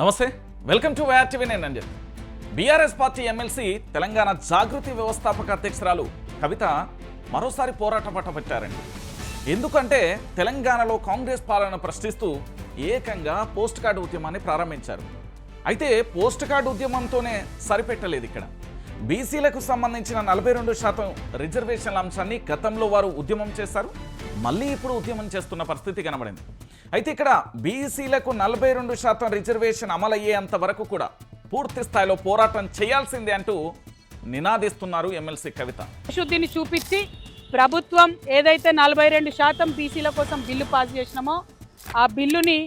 నమస్తే welcome to YRTV నేను Ranjith BRS party MLC Telangana Jagruthi వ్యవస్థాపక అధ్యక్షురాలు కవిత మరోసారి పోరాట పట్ట పెట్టారండి. ఎందుకంటే తెలంగాణలో కాంగ్రెస్ పాలన ప్రశ్నిస్తూ ఏకంగా పోస్ట్ కార్డు ఉద్యమాన్ని ప్రారంభించారు. అయితే పోస్ట్ కార్డు ఉద్యమంతోనే సరిపెట్టలేదు ఇక్కడ. బీసీలకు సంబంధించిన నలభై రెండు శాతం రిజర్వేషన్ల అంశాన్ని గతంలో వారు ఉద్యమం చేశారు. మళ్ళీ ఇప్పుడు ఉద్యమం చేస్తున్న పరిస్థితి కనబడింది. అయితే ఇక్కడ బీసీలకు నలభై రెండు శాతం రిజర్వేషన్ అమలయ్యేంత వరకు కూడా పూర్తి స్థాయిలో పోరాటం చేయాల్సిందే అంటూ నినాదిస్తున్నారు ఎమ్మెల్సీ కవిత. శుద్ధిని చూపించి ప్రభుత్వం ఏదైతే నలభై రెండు శాతం బీసీల కోసం బిల్లు పాస్ చేసినామో ఆ బిల్లుని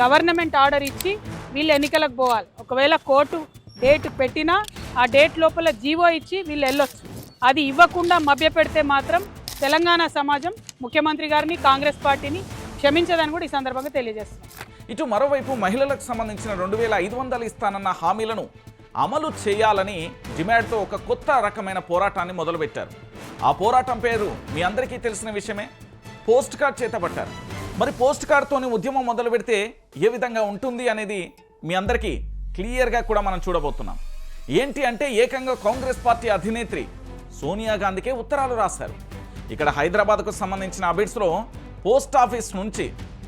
గవర్నమెంట్ ఆర్డర్ ఇచ్చి వీళ్ళు ఎన్నికలకు పోవాలి. ఒకవేళ కోర్టు డేట్ పెట్టినా ఆ డేట్ లోపల జీవో ఇచ్చి వీళ్ళు వెళ్ళొచ్చు. అది ఇవ్వకుండా మభ్యపెడితే మాత్రం తెలంగాణ సమాజం ముఖ్యమంత్రి గారిని కాంగ్రెస్ పార్టీని క్షమించదని కూడా ఈ సందర్భంగా తెలియజేస్తున్నాం. ఇటు మరోవైపు మహిళలకు సంబంధించిన రెండు వేల ఐదు వందలు ఇస్తానన్న హామీలను అమలు చేయాలని డిమాండ్తో ఒక కొత్త రకమైన పోరాటాన్ని మొదలుపెట్టారు. ఆ పోరాటం పేరు మీ అందరికీ తెలిసిన విషయమే. పోస్ట్ కార్డ్ చేతపట్టారు. మరి పోస్ట్ కార్డ్తోని ఉద్యమం మొదలు పెడితే ఏ విధంగా ఉంటుంది అనేది మీ అందరికీ క్లియర్గా కూడా మనం చూడబోతున్నాం. ఏంటి అంటే ఏకంగా కాంగ్రెస్ పార్టీ అధినేత్రి సోనియా గాంధీకే ఉత్తరాలు రాశారు. ఇక్కడ హైదరాబాద్కు సంబంధించిన అబిడ్స్లో పోస్ట్ ఆఫీస్ నుంచి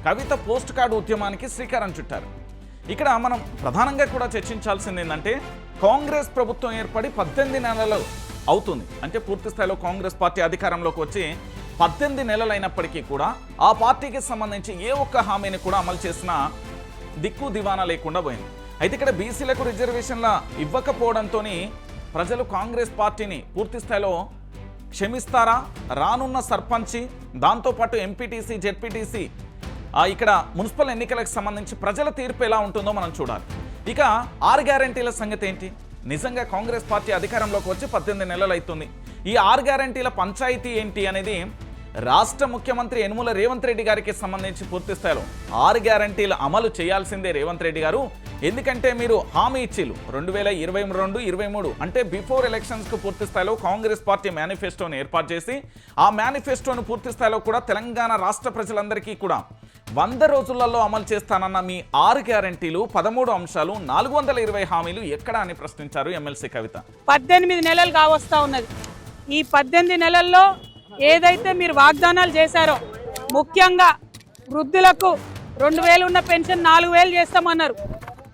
కవిత పోస్ట్ కార్డు ఉద్యమానికి శ్రీకారం చుట్టారు. ఇక్కడ మనం ప్రధానంగా కూడా చర్చించాల్సింది ఏంటంటే కాంగ్రెస్ ప్రభుత్వం ఏర్పడి పద్దెనిమిది నెలలు అవుతుంది. అంటే పూర్తి స్థాయిలో కాంగ్రెస్ పార్టీ అధికారంలోకి వచ్చి పద్దెనిమిది నెలలు అయినప్పటికీ కూడా ఆ పార్టీకి సంబంధించి ఏ ఒక్క హామీని కూడా అమలు చేసిన దిక్కు దివానా లేకుండా పోయింది. అయితే ఇక్కడ బీసీలకు రిజర్వేషన్ల ఇవ్వకపోవడంతో ప్రజలు కాంగ్రెస్ పార్టీని పూర్తి స్థాయిలో క్షమిస్తారా? రానున్న సర్పంచి దాంతోపాటు ఎంపీటీసీ జెడ్పీటీసీ ఇక్కడ మున్సిపల్ ఎన్నికలకు సంబంధించి ప్రజల తీర్పు ఎలా ఉంటుందో మనం చూడాలి. ఇక ఆరు గ్యారంటీల సంగతి ఏంటి? నిజంగా కాంగ్రెస్ పార్టీ అధికారంలోకి వచ్చి పద్దెనిమిది నెలలు అవుతుంది ఈ ఆరు గ్యారంటీల పంచాయతీ ఏంటి అనేది రాష్ట్ర ముఖ్యమంత్రి యనుమల రేవంత్ రెడ్డి గారికి సంబంధించి పూర్తి స్థాయిలో ఆరు గ్యారంటీలు అమలు చేయాల్సిందే రేవంత్ రెడ్డి గారు. ఎందుకంటే మీరు హామీ ఇచ్చిలు రెండు వేల ఇరవై రెండు ఇరవై మూడు అంటే బిఫోర్ ఎలక్షన్స్కు పూర్తి స్థాయిలో కాంగ్రెస్ పార్టీ మేనిఫెస్టోను ఏర్పాటు చేసి ఆ మేనిఫెస్టోను పూర్తి స్థాయిలో కూడా తెలంగాణ రాష్ట్ర ప్రజలందరికీ కూడా వంద రోజులలో అమలు చేస్తానన్న మీ ఆరు గ్యారంటీలు పదమూడు అంశాలు నాలుగు వందల ఇరవై హామీలు ఎక్కడ అని ప్రశ్నించారు ఎమ్మెల్సీ కవిత. పద్దెనిమిది నెలలు కావస్తా ఉన్నది. ఈ పద్దెనిమిది నెలల్లో ఏదైతే మీరు వాగ్దానాలు చేశారో ముఖ్యంగా వృద్ధులకు రెండు వేలు ఉన్న పెన్షన్ నాలుగు వేలు చేస్తామన్నారు.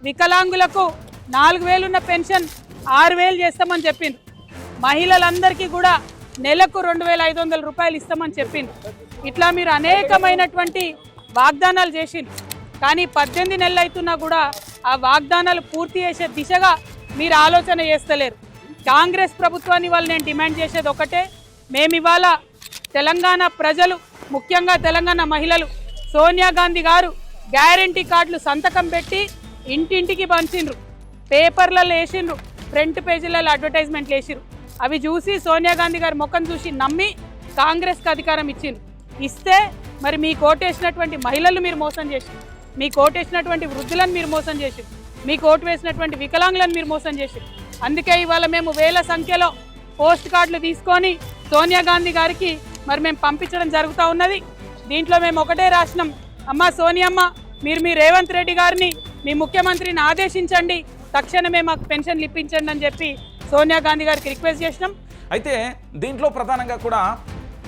వికలాంగులకు నాలుగు వేలున్న పెన్షన్ ఆరు వేలు చేస్తామని చెప్పింది మహిళలందరికీ కూడా నెలకు రెండు వేల ఐదు వందల రూపాయలు ఇస్తామని చెప్పింది ఇట్లా మీరు అనేకమైనటువంటి వాగ్దానాలు చేసింది కానీ పద్దెనిమిది నెలలు అవుతున్నా కూడా ఆ వాగ్దానాలు పూర్తి చేసే దిశగా మీరు ఆలోచన చేస్తలేరు. కాంగ్రెస్ ప్రభుత్వాన్ని వాళ్ళు నేను డిమాండ్ చేసేది ఒకటే. మేము ఇవాళ తెలంగాణ ప్రజలు ముఖ్యంగా తెలంగాణ మహిళలు సోనియా గాంధీ గారు గ్యారంటీ కార్డులు సంతకం పెట్టి ఇంటింటికి పంచిండ్రు. పేపర్లలో వేసిండ్రు. ఫ్రంట్ పేజీలలో అడ్వర్టైజ్మెంట్లు వేసిరు అవి చూసి సోనియా గాంధీ గారి ముఖం చూసి నమ్మి కాంగ్రెస్కి అధికారం ఇచ్చిండ్రు. ఇస్తే మరి మీ కోటేసినటువంటి మహిళలు మీరు మోసం చేసి మీ కోటేసినటువంటి వృద్ధులను మీరు మోసం చేసి మీ కోటు వేసినటువంటి వికలాంగులను మీరు మోసం చేసి అందుకే ఇవాళ మేము వేల సంఖ్యలో పోస్ట్ కార్డులు తీసుకొని సోనియా గాంధీ గారికి మరి మేము పంపించడం జరుగుతూ ఉన్నది. దీంట్లో మేము ఒకటే రాసినాం. అమ్మ సోనియమ్మ మీరు మీ రేవంత్ రెడ్డి గారిని మీ ముఖ్యమంత్రిని ఆదేశించండి. తక్షణమే మాకు పెన్షన్లు ఇప్పించండి అని చెప్పి సోనియా గాంధీ గారికి రిక్వెస్ట్ చేసినాం. అయితే దీంట్లో ప్రధానంగా కూడా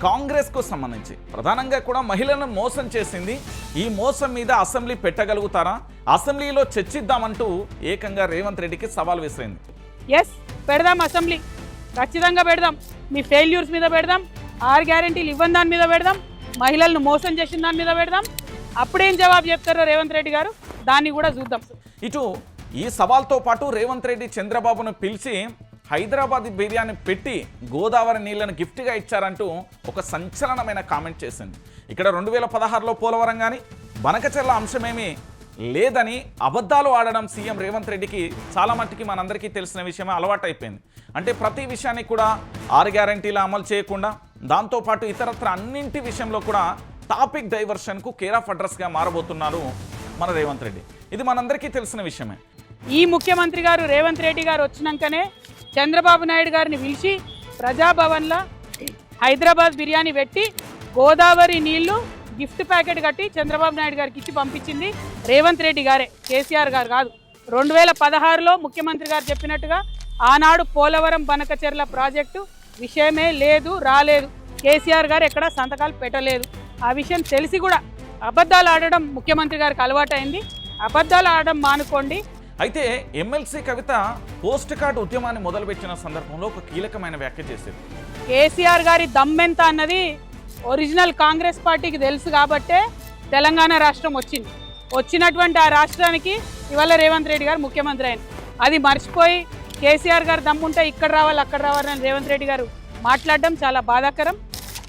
కాంగ్రెస్కు సంబంధించి ప్రధానంగా కూడా మహిళలను మోసం చేసింది. ఈ మోసం మీద అసెంబ్లీ పెట్టగలుగుతారా? అసెంబ్లీలో చర్చిద్దామంటూ ఏకంగా రేవంత్ రెడ్డికి సవాల్ విసిరింది. ఎస్ పెడదాం అసెంబ్లీ. ఖచ్చితంగా పెడదాం. మీ ఫెయిల్యూర్స్ మీద పెడదాం. ఆరు గ్యారెంటీలు ఇవ్వని దాని మీద పెడదాం. మహిళలను మోసం చేసిన దాని మీద పెడదాం. అప్పుడేం జవాబు చెప్తారో రేవంత్ రెడ్డి గారు? దాన్ని కూడా చూద్దాం. ఇటు ఈ సవాల్తో పాటు రేవంత్ రెడ్డి చంద్రబాబును పిలిచి హైదరాబాద్ బిర్యానీ పెట్టి గోదావరి నీళ్ళను గిఫ్ట్గా ఇచ్చారంటూ ఒక సంచలనమైన కామెంట్ చేసింది. ఇక్కడ రెండు వేల పదహారులో పోలవరం కానీ బనకచెర్ల అంశమేమీ లేదని అబద్ధాలు ఆడడం సీఎం రేవంత్ రెడ్డికి చాలా మట్టుకి మనందరికీ తెలిసిన విషయమే అలవాటైపోయింది. అంటే ప్రతి విషయాన్ని కూడా ఆరు గ్యారంటీలు అమలు చేయకుండా దాంతోపాటు ఇతరత్ర అన్నింటి విషయంలో కూడా టాపిక్ డైవర్షన్కు కేర్ ఆఫ్ అడ్రస్గా మారబోతున్నారు మన రేవంత్ రెడ్డి. ఇది మనందరికీ తెలిసిన విషయమే. ఈ ముఖ్యమంత్రి గారు రేవంత్ రెడ్డి గారు వచ్చినాకనే చంద్రబాబు నాయుడు గారిని పిలిచి ప్రజాభవన్లో హైదరాబాద్ బిర్యానీ పెట్టి గోదావరి నీళ్ళు గిఫ్ట్ ప్యాకెట్ కట్టి చంద్రబాబు నాయుడు గారికి ఇచ్చి పంపించింది రేవంత్ రెడ్డి గారే. కేసీఆర్ గారు కాదు. రెండు వేల పదహారులో ముఖ్యమంత్రి గారు చెప్పినట్టుగా ఆనాడు పోలవరం బనకచెర్ల ప్రాజెక్టు విషయమే లేదు రాలేదు. కేసీఆర్ గారు ఎక్కడ సంతకాలు పెట్టలేదు. ఆ విషయం తెలిసి కూడా అబద్ధాలు ఆడడం ముఖ్యమంత్రి గారికి అలవాటైంది. అబద్ధాలు ఆడడం మానుకోండి. అయితే ఎమ్మెల్సీ కవిత పోస్ట్ కార్డు ఉద్యమాన్ని మొదలుపెట్టిన సందర్భంలో ఒక కీలకమైన వ్యాఖ్య చేసింది కేసీఆర్ గారి దమ్మెంత అన్నది ఒరిజినల్ కాంగ్రెస్ పార్టీకి తెలుసు కాబట్టే తెలంగాణ రాష్ట్రం వచ్చింది. వచ్చినటువంటి ఆ రాష్ట్రానికి ఇవాళ రేవంత్ రెడ్డి గారు ముఖ్యమంత్రి అయిన. అది మర్చిపోయి కేసీఆర్ గారు దమ్ముంటే ఇక్కడ రావాలి అక్కడ రావాలని రేవంత్ రెడ్డి గారు మాట్లాడడం చాలా బాధాకరం.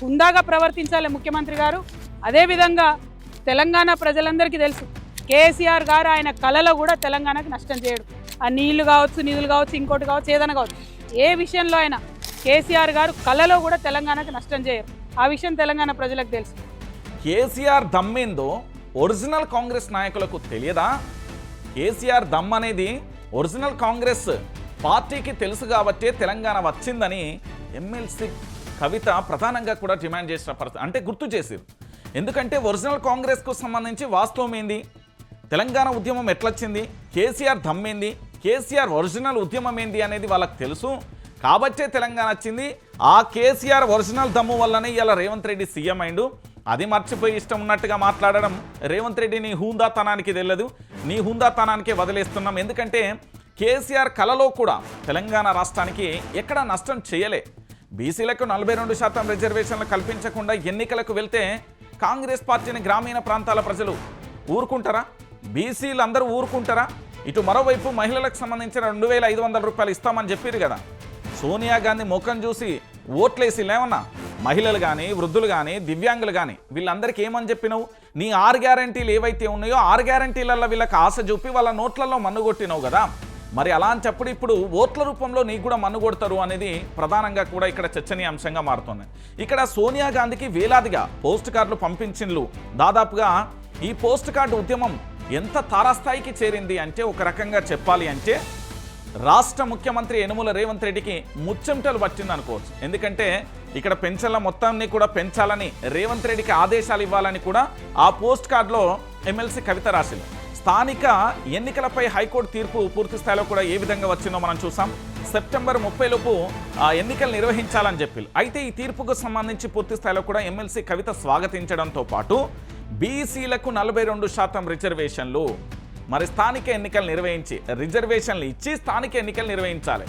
హుందాగా ప్రవర్తించాలి ముఖ్యమంత్రి గారు. అదేవిధంగా తెలంగాణ ప్రజలందరికీ తెలుసు. కేసీఆర్ గారు ఆయన కళలో కూడా తెలంగాణకి నష్టం చేయడు. ఆ నీళ్ళు కావచ్చు నిధులు కావచ్చు ఇంకోటి కావచ్చు ఏదైనా కావచ్చు. ఏ విషయంలో అయినా కేసీఆర్ గారు కళలో కూడా తెలంగాణకి నష్టం చేయరు. ఆ విషయం తెలంగాణ ప్రజలకు తెలుసు. కేసీఆర్ దమ్మేందో ఒరిజినల్ కాంగ్రెస్ నాయకులకు తెలియదా? కేసీఆర్ దమ్ అనేది ఒరిజినల్ కాంగ్రెస్ పార్టీకి తెలుసు కాబట్టే తెలంగాణ వచ్చిందని ఎమ్మెల్సీ కవిత ప్రధానంగా కూడా డిమాండ్ చేసిన పరిస్థితి అంటే గుర్తు చేసింది. ఎందుకంటే ఒరిజినల్ కాంగ్రెస్కు సంబంధించి వాస్తవం ఏంది? తెలంగాణ ఉద్యమం ఎట్లొచ్చింది? కేసీఆర్ దమ్మేంది? కేసీఆర్ ఒరిజినల్ ఉద్యమం ఏంది అనేది వాళ్ళకి తెలుసు. కాబట్టే తెలంగాణ వచ్చింది. ఆ కేసీఆర్ ఒరిజినల్ దమ్ము వల్లనే ఇలా రేవంత్ రెడ్డి సీఎం అయిండు. అది మర్చిపోయి ఇష్టం ఉన్నట్టుగా మాట్లాడడం రేవంత్ రెడ్డి నీ హూందాతనానికి తెలియదు నీ హూందాతనానికే వదిలేస్తున్నాం. ఎందుకంటే కేసీఆర్ కలలో కూడా తెలంగాణ రాష్ట్రానికి ఎక్కడ నష్టం చేయలే. బీసీలకు నలభై రెండు శాతం రిజర్వేషన్లు కల్పించకుండా ఎన్నికలకు వెళ్తే కాంగ్రెస్ పార్టీని గ్రామీణ ప్రాంతాల ప్రజలు ఊరుకుంటారా? బీసీలు అందరూ ఊరుకుంటారా? ఇటు మరోవైపు మహిళలకు సంబంధించిన రెండు వేల ఐదు వందల రూపాయలు ఇస్తామని చెప్పారు కదా. సోనియా గాంధీ ముఖం చూసి ఓట్లేసి లేవన్నా మహిళలు కానీ వృద్ధులు కానీ దివ్యాంగులు కానీ వీళ్ళందరికీ ఏమని చెప్పినావు? నీ ఆరు గ్యారంటీలు ఏవైతే ఉన్నాయో ఆరు గ్యారంటీలలో వీళ్ళకి ఆశ చూపి వాళ్ళ నోట్లలో మన్ను కొట్టినావు కదా. మరి అలా అని చెప్పడు ఇప్పుడు ఓట్ల రూపంలో నీకు కూడా మన్నుగొడతారు అనేది ప్రధానంగా కూడా ఇక్కడ చర్చనీయాంశంగా మారుతుంది. ఇక్కడ సోనియా గాంధీకి వేలాదిగా పోస్ట్ కార్డులు పంపించిండ్లు దాదాపుగా ఈ పోస్ట్ కార్డు ఉద్యమం ఎంత తారాస్థాయికి చేరింది అంటే ఒక రకంగా చెప్పాలి అంటే రాష్ట్ర ముఖ్యమంత్రి యనుమల రేవంత్ రెడ్డికి ముచ్చెమటలు పట్టింది అనుకోవచ్చు. ఎందుకంటే ఇక్కడ పెన్షన్ల మొత్తాన్ని కూడా పెంచాలని రేవంత్ రెడ్డికి ఆదేశాలు ఇవ్వాలని కూడా ఆ పోస్ట్ కార్డులో ఎమ్మెల్సీ కవిత రాసింది స్థానిక ఎన్నికలపై హైకోర్టు తీర్పు పూర్తి స్థాయిలో కూడా ఏ విధంగా వచ్చిందో మనం చూసాం. సెప్టెంబర్ ముప్పై లోపు ఎన్నికలు నిర్వహించాలని చెప్పి అయితే ఈ తీర్పుకు సంబంధించి పూర్తి స్థాయిలో కూడా ఎమ్మెల్సీ కవిత స్వాగతించడంతో పాటు బీసీలకు నలభై రెండు శాతం రిజర్వేషన్లు. మరి స్థానిక ఎన్నికలు నిర్వహించి రిజర్వేషన్లు ఇచ్చి స్థానిక ఎన్నికలు నిర్వహించాలి.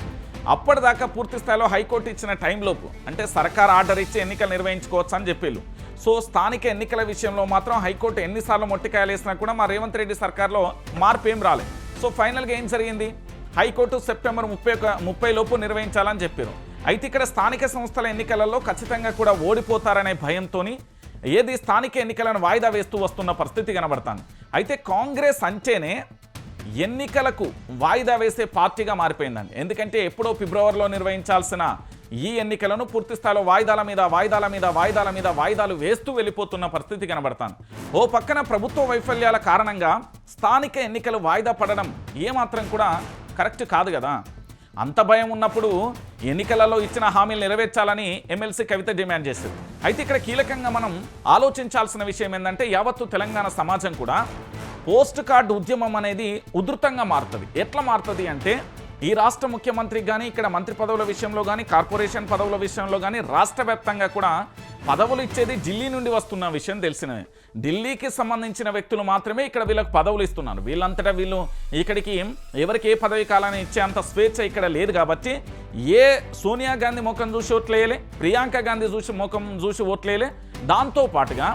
అప్పటిదాకా పూర్తి స్థాయిలో హైకోర్టు ఇచ్చిన టైంలోపు అంటే సర్కార్ ఆర్డర్ ఇచ్చి ఎన్నికలు నిర్వహించుకోవచ్చు అని చెప్పేళ్ళు సో స్థానిక ఎన్నికల విషయంలో మాత్రం హైకోర్టు ఎన్నిసార్లు మొట్టికాయలు వేసినా కూడా మా రేవంత్ రెడ్డి సర్కార్లో మార్పు ఏం రాలేదు. సో ఫైనల్గా ఏం జరిగింది? హైకోర్టు సెప్టెంబర్ ముప్పై ఒక ముప్పై లోపు నిర్వహించాలని చెప్పారు. అయితే ఇక్కడ స్థానిక సంస్థల ఎన్నికలలో ఖచ్చితంగా కూడా ఓడిపోతారనే భయంతో ఏది స్థానిక ఎన్నికలను వాయిదా వేస్తూ వస్తున్న పరిస్థితి కనబడతాను అయితే కాంగ్రెస్ అంచేనే ఎన్నికలకు వాయిదా వేసే పార్టీగా మారిపోయిందండి. ఎందుకంటే ఎప్పుడో ఫిబ్రవరిలో నిర్వహించాల్సిన ఈ ఎన్నికలను పూర్తిస్థాయిలో వాయిదాల మీద వాయిదాల మీద వాయిదాల మీద వాయిదాలు వేస్తూ వెళ్ళిపోతున్న పరిస్థితి కనబడతాను ఓ పక్కన ప్రభుత్వ వైఫల్యాల కారణంగా స్థానిక ఎన్నికలు వాయిదా పడడం ఏమాత్రం కూడా కరెక్ట్ కాదు కదా. అంత భయం ఉన్నప్పుడు ఎన్నికలలో ఇచ్చిన హామీలు నెరవేర్చాలని ఎమ్మెల్సీ కవిత డిమాండ్ చేసింది. అయితే ఇక్కడ కీలకంగా మనం ఆలోచించాల్సిన విషయం ఏంటంటే యావత్తు తెలంగాణ సమాజం కూడా పోస్ట్ కార్డు ఉద్యమం అనేది ఉధృతంగా మారుతుంది. ఎట్లా మారుతుంది అంటే ఈ రాష్ట్ర ముఖ్యమంత్రికి కానీ ఇక్కడ మంత్రి పదవుల విషయంలో కానీ కార్పొరేషన్ పదవుల విషయంలో కానీ రాష్ట్ర వ్యాప్తంగా కూడా పదవులు ఇచ్చేది ఢిల్లీ నుండి వస్తున్న విషయం తెలిసినవి. ఢిల్లీకి సంబంధించిన వ్యక్తులు మాత్రమే ఇక్కడ వీళ్ళకి పదవులు ఇస్తున్నారు. వీళ్ళంతటా వీళ్ళు ఇక్కడికి ఎవరికి ఏ పదవి కాలాన్ని ఇచ్చే అంత స్వేచ్ఛ ఇక్కడ లేదు కాబట్టి ఏ సోనియా గాంధీ ముఖం చూసి ఓట్లేయలే ప్రియాంక గాంధీ చూసి ముఖం చూసి ఓట్లేయలే దాంతో పాటుగా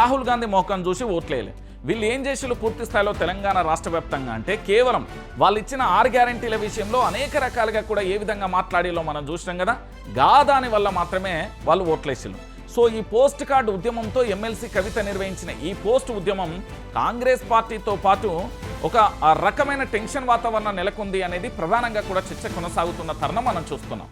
రాహుల్ గాంధీ ముఖం చూసి ఓట్లేయలే. వీళ్ళు ఏం చేసిళ్ళు పూర్తి స్థాయిలో తెలంగాణ రాష్ట్ర వ్యాప్తంగా అంటే కేవలం వాళ్ళు ఇచ్చిన ఆరు గ్యారంటీల విషయంలో అనేక రకాలుగా కూడా ఏ విధంగా మాట్లాడేలో మనం చూసినాం కదా? గాదాని వల్ల మాత్రమే వాళ్ళు ఓట్లేసిళ్ళు. సో ఈ పోస్ట్ కార్డు ఉద్యమంతో ఎమ్మెల్సీ కవిత నిర్వహించిన ఈ పోస్ట్ ఉద్యమం కాంగ్రెస్ పార్టీతో పాటు ఒక రకమైన టెన్షన్ వాతావరణం నెలకొంది అనేది ప్రధానంగా కూడా చర్చ కొనసాగుతున్న తరుణం మనం చూస్తున్నాం.